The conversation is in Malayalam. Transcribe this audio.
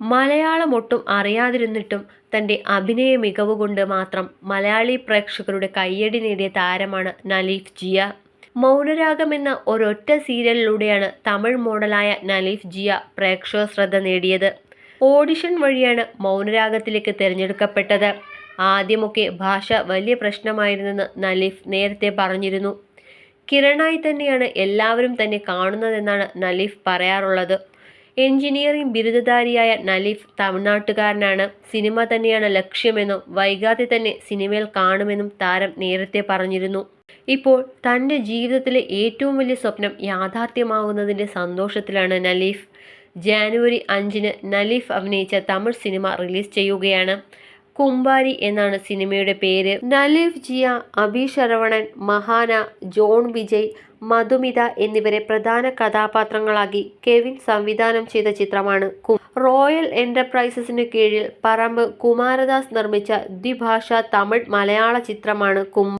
മലയാളം ഒട്ടും അറിയാതിരുന്നിട്ടും തന്റെ അഭിനയ മികവ് കൊണ്ട് മാത്രം മലയാളി പ്രേക്ഷകരുടെ കയ്യടി നേടിയ താരമാണ് നലീഫ് ജിയ. മൗനരാഗം എന്ന ഒരൊറ്റ സീരിയലിലൂടെയാണ് തമിഴ് മോഡലായ നലീഫ് ജിയ പ്രേക്ഷക ശ്രദ്ധ നേടിയത്. ഓഡിഷൻ വഴിയാണ് മൗനരാഗത്തിലേക്ക് തിരഞ്ഞെടുക്കപ്പെട്ടത്. ആദ്യമൊക്കെ ഭാഷ വലിയ പ്രശ്നമായിരുന്നെന്ന് നലീഫ് നേരത്തെ പറഞ്ഞിരുന്നു. കിരണായി തന്നെയാണ് എല്ലാവരും തന്നെ കാണുന്നതെന്നാണ് നലീഫ് പറയാറുള്ളത്. എഞ്ചിനീയറിംഗ് ബിരുദധാരിയായ നലീഫ് തമിഴ്നാട്ടുകാരനാണ്. സിനിമ തന്നെയാണ് ലക്ഷ്യമെന്നും വൈകാതെ തന്നെ സിനിമയിൽ കാണുമെന്നും താരം നേരത്തെ പറഞ്ഞിരുന്നു. ഇപ്പോൾ തന്റെ ജീവിതത്തിലെ ഏറ്റവും വലിയ സ്വപ്നം യാഥാർത്ഥ്യമാകുന്നതിന്റെ സന്തോഷത്തിലാണ് നലീഫ്. ജാനുവരി അഞ്ചിന് നലീഫ് അഭിനയിച്ച തമിഴ് സിനിമ റിലീസ് ചെയ്യുകയാണ്. കുമ്പാരി എന്നാണ് സിനിമയുടെ പേര്. നലീഫ് ജിയ അബി ശരവണൻ മഹാന ജോൺ വിജയ് മധുമിത എന്നിവരെ പ്രധാന കഥാപാത്രങ്ങളാക്കി കെവിൻ സംവിധാനം ചെയ്ത ചിത്രമാണ് റോയൽ എന്റർപ്രൈസസിന് കീഴിൽ പറമ്പ് കുമാരദാസ് നിർമ്മിച്ച ദ്വിഭാഷ തമിഴ് മലയാള ചിത്രമാണ് കും